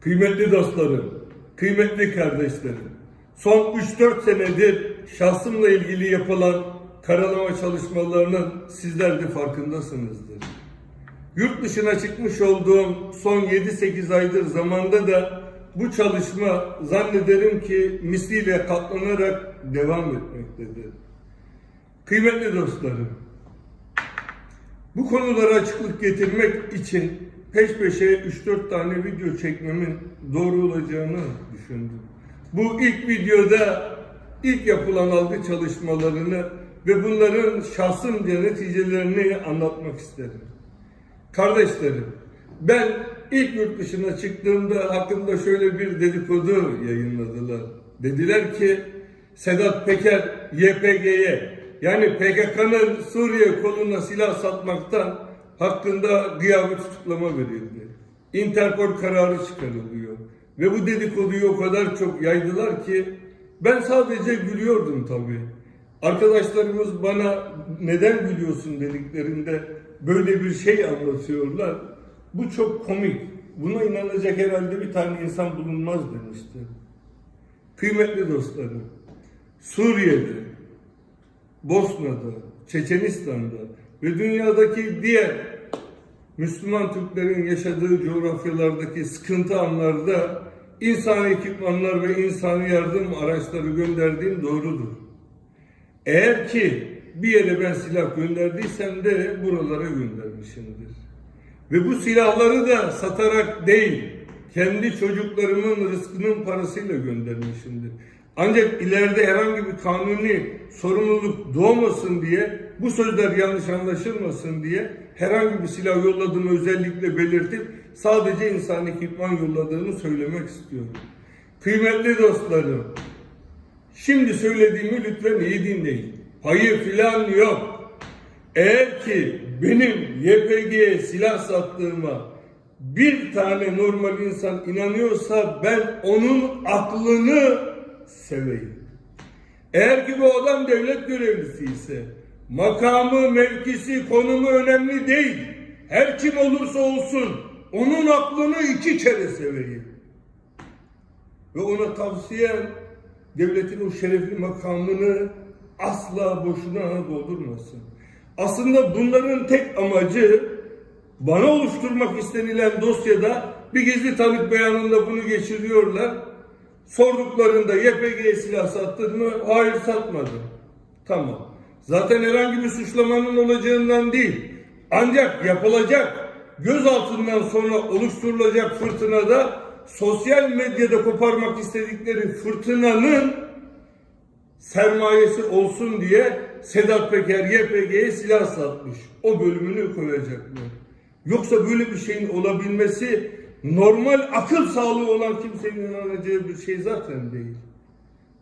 Kıymetli dostlarım, kıymetli kardeşlerim, son 3-4 senedir şahsımla ilgili yapılan karalama çalışmalarının sizler de farkındasınızdır. Yurt dışına çıkmış olduğum son 7-8 aydır zamanda da bu çalışma zannederim ki misliyle katlanarak devam etmektedir. Kıymetli dostlarım, bu konulara açıklık getirmek için peş peşe 3-4 tane video çekmemin doğru olacağını düşündüm. Bu ilk videoda ilk yapılan algı çalışmalarını ve bunların şahsımca neticelerini anlatmak isterim. Kardeşlerim, ben ilk yurt dışına çıktığımda hakkımda şöyle bir dedikodu yayınladılar. Dediler ki Sedat Peker YPG'ye yani PKK'nın Suriye koluna silah satmaktan hakkında gıyabi tutuklama verildi. Interpol kararı çıkarılıyor. Ve bu dedikoduyu o kadar çok yaydılar ki ben sadece gülüyordum tabii. Arkadaşlarımız bana neden gülüyorsun dediklerinde böyle bir şey anlatıyorlar. Bu çok komik. Buna inanacak herhalde bir tane insan bulunmaz demişti. Kıymetli dostlarım, Suriye'de, Bosna'da, Çeçenistan'da ve dünyadaki diğer Müslüman Türklerin yaşadığı coğrafyalardaki sıkıntı anlarda insan ekipmanlar ve insani yardım araçları gönderdiğim doğrudur. Eğer ki bir yere ben silah gönderdiysem de buralara göndermişimdir. Ve bu silahları da satarak değil, kendi çocuklarımın rızkının parasıyla göndermişimdir. Ancak ileride herhangi bir kanuni sorumluluk doğmasın diye, bu sözler yanlış anlaşılmasın diye herhangi bir silah yolladığını özellikle belirtip sadece insan ekipman yolladığını söylemek istiyorum. Kıymetli dostlarım, Şimdi söylediğimi lütfen iyi dinleyin. Payı filan yok. Eğer ki benim YPG'ye silah sattığıma bir tane normal insan inanıyorsa ben onun aklını seveyim. Eğer ki bu adam devlet görevlisi ise makamı, mevkisi, konumu önemli değil. Her kim olursa olsun onun aklını iki kere seveyim. Ve ona tavsiyem devletin o şerefli makamını asla boşuna doldurmasın. Aslında bunların tek amacı bana oluşturmak istenilen dosyada bir gizli tanık beyanında bunu geçiriyorlar. Sorduklarında YPG'ye silah sattın mı? Hayır satmadım. Tamam. Zaten herhangi bir suçlamanın olacağından değil. Ancak yapılacak gözaltından sonra oluşturulacak fırtınada sosyal medyada koparmak istedikleri fırtınanın sermayesi olsun diye Sedat Peker YPG'ye silah satmış. O bölümünü koyacaklar. Yoksa böyle bir şeyin olabilmesi normal akıl sağlığı olan kimsenin inanacağı bir şey zaten değil.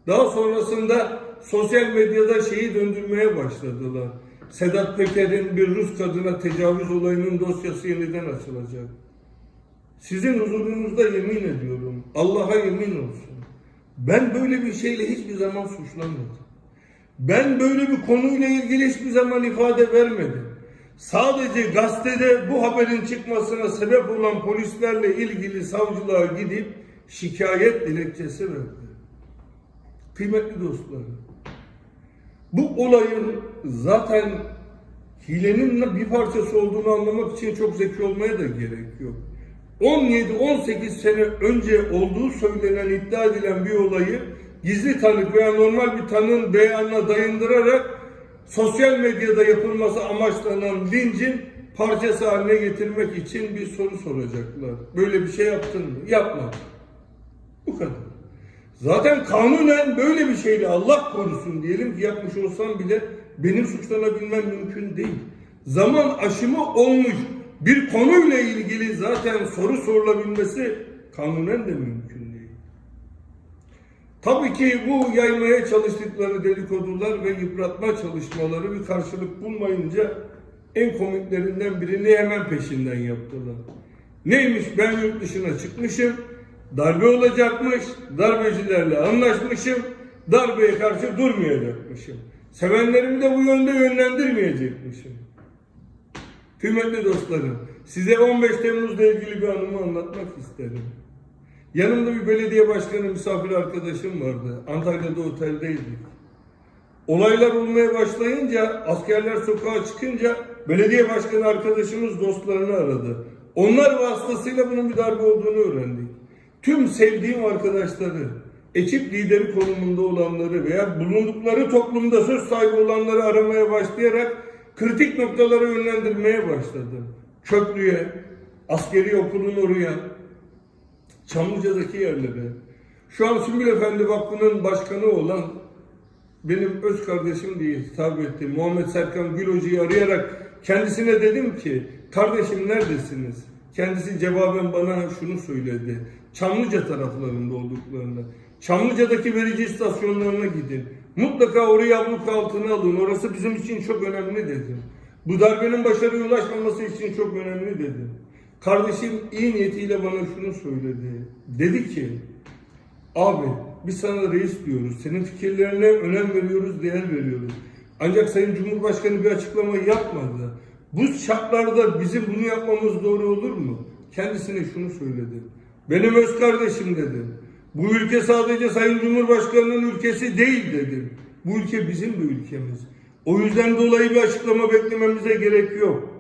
Daha sonrasında sosyal medyada şeyi döndürmeye başladılar. Sedat Peker'in bir Rus kadına tecavüz olayının dosyası yeniden açılacak. Sizin huzurunuzda yemin ediyorum. Allah'a yemin olsun. Ben böyle bir şeyle hiçbir zaman suçlanmadım. Ben böyle bir konuyla ilgili hiçbir zaman ifade vermedim. Sadece gazetede bu haberin çıkmasına sebep olan polislerle ilgili savcılığa gidip şikayet dilekçesi verdi. Kıymetli dostlarım, bu olayın zaten hilenin bir parçası olduğunu anlamak için çok zeki olmaya da gerek yok. 17-18 sene önce olduğu söylenen iddia edilen bir olayı gizli tanık veya normal bir tanığın beyanına dayındırarak sosyal medyada yapılması amaçlanan lincin parçası haline getirmek için bir soru soracaklar. Böyle bir şey yaptın mı? Yapmadım. Bu kadar. Zaten kanunen böyle bir şeyle Allah korusun diyelim ki yapmış olsam bile benim suçlanabilmem mümkün değil. Zaman aşımı olmuş bir konuyla ilgili zaten soru sorulabilmesi kanunen de mümkün. Tabii ki bu yaymaya çalıştıkları dedikodular ve yıpratma çalışmaları bir karşılık bulmayınca en komiklerinden birini hemen peşinden yaptılar. Neymiş ben yurt dışına çıkmışım, darbe olacakmış, darbecilerle anlaşmışım, darbeye karşı durmayacakmışım. Sevenlerimi de bu yönde yönlendirmeyecekmişim. Kıymetli dostlarım, size 15 Temmuz'la ilgili bir anımı anlatmak isterim. Yanımda bir belediye başkanı misafir arkadaşım vardı. Antalya'da oteldeydik. Olaylar olmaya başlayınca, askerler sokağa çıkınca belediye başkanı arkadaşımız dostlarını aradı. Onlar vasıtasıyla bunun bir darbe olduğunu öğrendik. Tüm sevdiğim arkadaşları, ekip lideri konumunda olanları veya bulundukları toplumda söz sahibi olanları aramaya başlayarak kritik noktalara yönlendirmeye başladım. Köprüye, askeri okulun oraya, Çamlıca'daki yerlere. Şu an Sümbül Efendi Vakfı'nın başkanı olan benim öz kardeşim diye hitap etti. Muhammed Serkan Gül Hoca'yı arayarak kendisine dedim ki kardeşim neredesiniz? Kendisi cevaben bana şunu söyledi. Çamlıca taraflarında olduklarını. Çamlıca'daki verici istasyonlarına gidin. Mutlaka orayı abluk altına alın. Orası bizim için çok önemli dedim. Bu darbenin başarıya ulaşmaması için çok önemli dedim. Kardeşim iyi niyetiyle bana şunu söyledi. Dedi ki Abi biz sana reis diyoruz. Senin fikirlerine önem veriyoruz, değer veriyoruz. Ancak Sayın Cumhurbaşkanı bir açıklama yapmadı. Bu şartlarda bizim bunu yapmamız doğru olur mu? Kendisine şunu söyledi. Benim öz kardeşim dedim. Bu ülke sadece Sayın Cumhurbaşkanı'nın ülkesi değil dedim. Bu ülke bizim de ülkemiz. O yüzden dolayı bir açıklama beklememize gerek yok.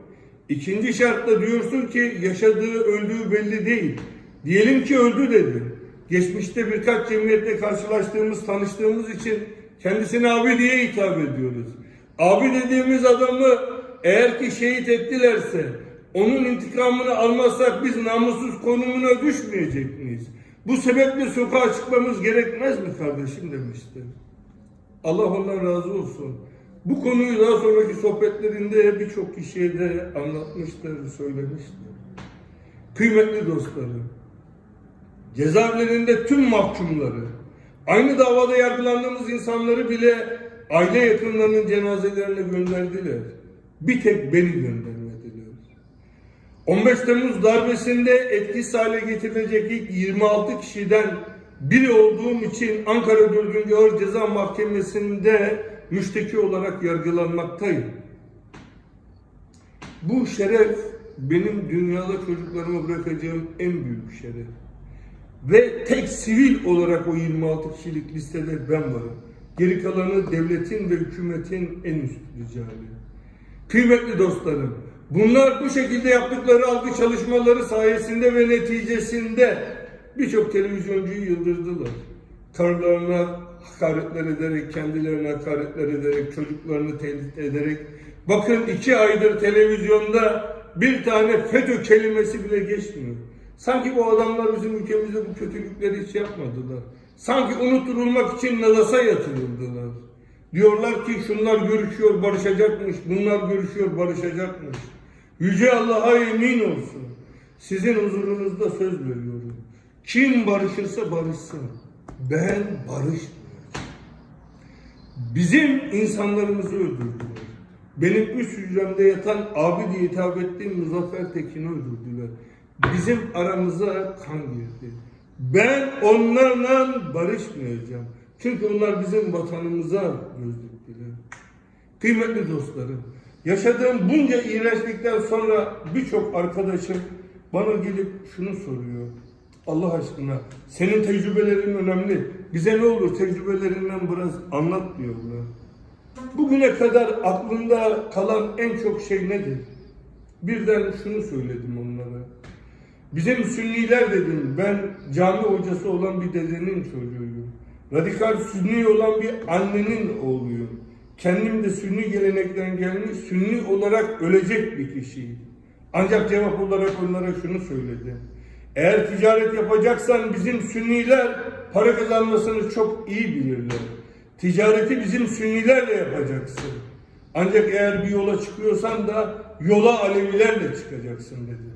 İkinci şartla diyorsun ki yaşadığı, öldüğü belli değil. Diyelim ki öldü dedi. Geçmişte birkaç cemiyetle karşılaştığımız, tanıştığımız için kendisine abi diye hitap ediyoruz. Abi dediğimiz adamı eğer ki şehit ettilerse onun intikamını almazsak biz namussuz konumuna düşmeyecek miyiz? Bu sebeple sokağa çıkmamız gerekmez mi kardeşim demişti. Allah ondan razı olsun. Bu konuyu daha sonraki sohbetlerinde birçok kişiye de anlatmıştır, söylemiştir. Kıymetli dostlarım, cezaevlerinde tüm mahkumları, aynı davada yargılandığımız insanları bile aile yakınlarının cenazelerine gönderdiler. Bir tek beni göndermediler. 15 Temmuz darbesinde etkisiz hale getirilecek ilk 26 kişiden biri olduğum için Ankara 4. Ağır Ceza Mahkemesi'nde müşteki olarak yargılanmaktayım. Bu şeref benim dünyada çocuklarıma bırakacağım en büyük şeref. Ve tek sivil olarak o 26 kişilik listede ben varım. Geri kalanı devletin ve hükümetin en üst ricali. Kıymetli dostlarım, bunlar bu şekilde yaptıkları algı çalışmaları sayesinde ve neticesinde birçok televizyoncuyu yıldırdılar. Karılarına hakaretler ederek, kendilerine hakaretler ederek, çocuklarını tehdit ederek. Bakın iki aydır televizyonda bir tane FETÖ kelimesi bile geçmiyor. Sanki bu adamlar bizim ülkemizde bu kötülükleri hiç yapmadılar. Sanki unutturulmak için Nadas'a yatırıldılar. Diyorlar ki şunlar görüşüyor barışacakmış, bunlar görüşüyor barışacakmış. Yüce Allah'a emin olsun. Sizin huzurunuzda söz veriyorum. Kim barışırsa barışsın. Ben barışmıyorum. Bizim insanlarımızı öldürdüler. Benim üst hücremde yatan abi diye hitap ettiğim Muzaffer Tekin'i öldürdüler. Bizim aramıza kan girdi. Ben onlarla barışmayacağım. Çünkü onlar bizim vatanımıza göz diktiler. Kıymetli dostlarım, yaşadığım bunca iğrençlikten sonra birçok arkadaşım bana gelip şunu soruyor. Allah aşkına senin tecrübelerin önemli. Bize ne olur tecrübelerinden biraz anlat diyorlar. Bugüne kadar aklında kalan en çok şey nedir? Birden şunu söyledim onlara. Bizim Sünniler dedim, ben cami hocası olan bir dedenin çocuğuyum. Radikal Sünni olan bir annenin oğluyum. Kendim de Sünni gelenekten gelmiş, Sünni olarak ölecek bir kişiyim. Ancak cevap olarak onlara şunu söyledim. Eğer ticaret yapacaksan bizim Sünniler para kazanmasını çok iyi bilirler. Ticareti bizim Sünnilerle yapacaksın. Ancak eğer bir yola çıkıyorsan da yola Alevilerle çıkacaksın dedim.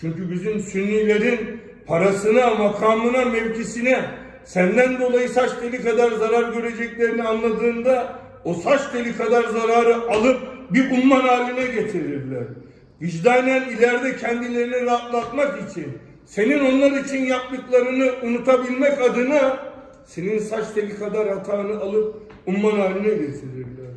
Çünkü bizim Sünnilerin parasına, makamına, mevkisine senden dolayı saç teli kadar zarar göreceklerini anladığında o saç teli kadar zararı alıp bir umman haline getirirler. Vicdanen ileride kendilerini rahatlatmak için senin onlar için yaptıklarını unutabilmek adına senin saç teli kadar hatanı alıp umman haline getirirler.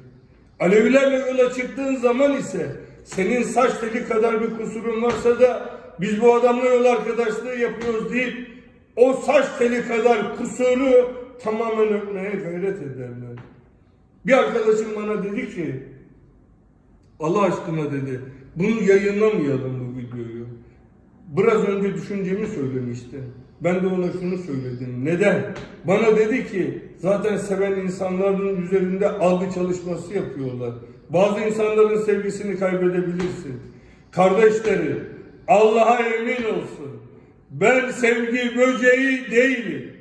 Alevilerle yola çıktığın zaman ise senin saç teli kadar bir kusurun varsa da biz bu adamla yol arkadaşlığı yapıyoruz deyip o saç teli kadar kusuru tamamen örtmeye gayret ederler. Bir arkadaşım bana dedi ki Allah aşkına dedi bunu yayınlamayalım bu. Biraz önce düşüncemi söylemişti. Ben de ona şunu söyledim. Neden? Bana dedi ki zaten seven insanların üzerinde algı çalışması yapıyorlar. Bazı insanların sevgisini kaybedebilirsin. Kardeşleri Allah'a emin olsun. Ben sevgi böceği değilim.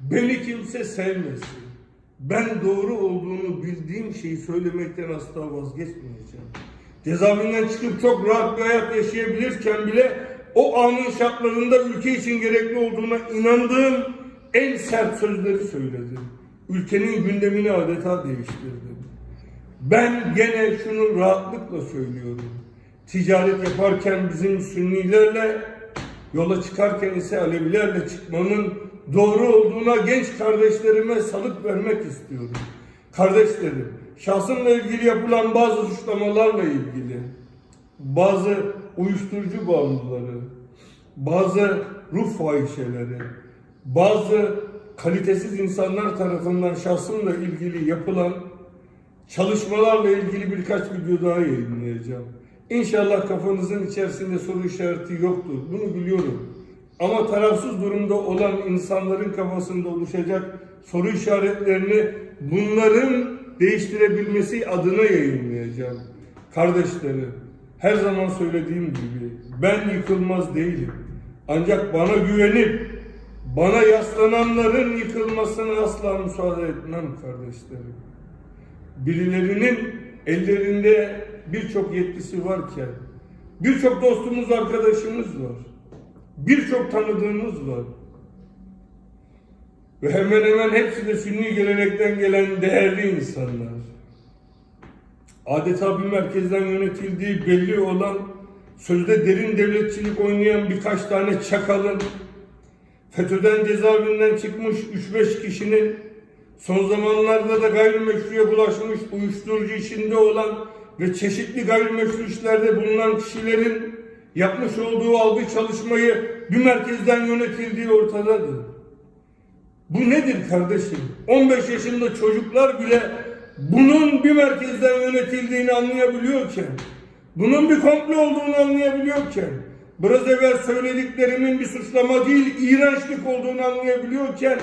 Beni kimse sevmesin. Ben doğru olduğunu bildiğim şeyi söylemekten asla vazgeçmeyeceğim. Cezaevinden çıkıp çok rahat bir hayat yaşayabilirken bile o anın şartlarında ülke için gerekli olduğuna inandığım en sert sözleri söyledim. Ülkenin gündemini adeta değiştirdim. Ben gene şunu rahatlıkla söylüyorum. Ticaret yaparken bizim Sünnilerle, yola çıkarken ise Alevilerle çıkmanın doğru olduğuna genç kardeşlerime salık vermek istiyorum. Kardeşlerim, şahsımla ilgili yapılan bazı suçlamalarla ilgili, bazı uyuşturucu bağımlıları, bazı ruh fahişeleri, bazı kalitesiz insanlar tarafından şahsımla ilgili yapılan çalışmalarla ilgili birkaç video daha yayınlayacağım. İnşallah kafanızın içerisinde soru işareti yoktur. Bunu biliyorum. Ama tarafsız durumda olan insanların kafasında oluşacak soru işaretlerini bunların değiştirebilmesi adına yayınlayacağım. Kardeşlerim, her zaman söylediğim gibi ben yıkılmaz değilim. Ancak bana güvenip bana yaslananların yıkılmasına asla müsaade etmem kardeşlerim birilerinin ellerinde birçok yetkisi varken, birçok dostumuz, arkadaşımız var, birçok tanıdığımız var. Ve hemen hemen hepsi de sünni gelenekten gelen değerli insanlar. Adeta bir merkezden yönetildiği belli olan, sözde derin devletçilik oynayan birkaç tane çakalın, FETÖ'den cezaevinden çıkmış 3-5 kişinin son zamanlarda da gayrimeşruya bulaşmış uyuşturucu içinde olan ve çeşitli gayrimeşru işlerde bulunan kişilerin yapmış olduğu algı çalışmayı bir merkezden yönetildiği ortadadır. Bu nedir kardeşim? 15 yaşında çocuklar bile bunun bir merkezden yönetildiğini anlayabiliyorken, bunun bir komplo olduğunu anlayabiliyorken, biraz evvel söylediklerimin bir suçlama değil, iğrençlik olduğunu anlayabiliyorken,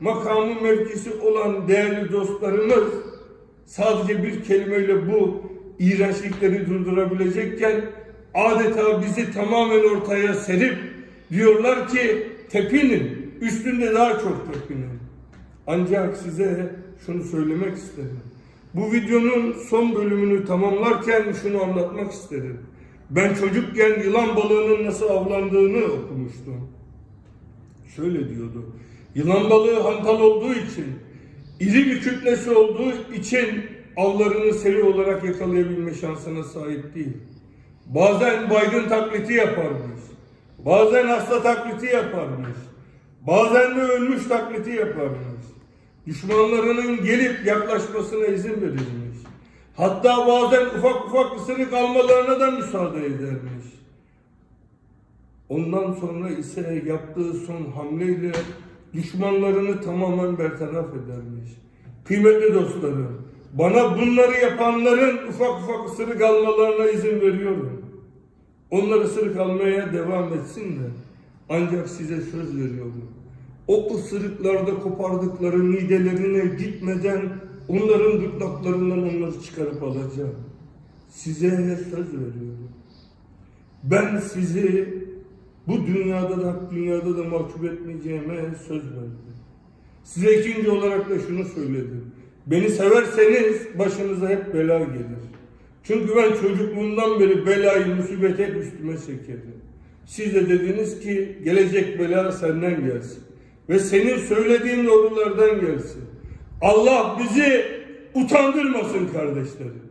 makamı mevkisi olan değerli dostlarımız sadece bir kelimeyle bu iğrençlikleri durdurabilecekken adeta bizi tamamen ortaya serip diyorlar ki tepinin üstünde daha çok tepinin. Ancak size şunu söylemek isterim. Bu videonun son bölümünü tamamlarken şunu anlatmak isterim. Ben çocukken yılan balığının nasıl avlandığını okumuştum. Şöyle diyordu. Yılan balığı hantal olduğu için, iri bir kütlesi olduğu için avlarını seri olarak yakalayabilme şansına sahip değil. Bazen baygın taklidi yaparmış. Bazen hasta taklidi yaparmış. Bazen de ölmüş taklidi yaparmış. Düşmanlarının gelip yaklaşmasına izin verilmiş. Hatta bazen ufak ufak ısırık almalarına da müsaade edermiş. Ondan sonra ise yaptığı son hamleyle düşmanlarını tamamen bertaraf edermiş. Kıymetli dostlarım, bana bunları yapanların ufak ufak ısırık almalarına izin veriyorum. Onlar ısırık almaya devam etsinler. Ancak size söz veriyorum. O ısırıklarda kopardıkları midelerine gitmeden onların gırtlaklarından onları çıkarıp alacağım. Size söz veriyorum. Ben sizi bu dünyada da dünyada da mahcup etmeyeceğime söz verdim. Size ikinci olarak da şunu söyledim. Beni severseniz başınıza hep bela gelir. Çünkü ben çocukluğumdan beri belayı, musibet hep üstüme çekerdim. Siz de dediniz ki gelecek bela senden gelsin. Ve senin söylediğin doğrulardan gelsin. Allah bizi utandırmasın kardeşlerim.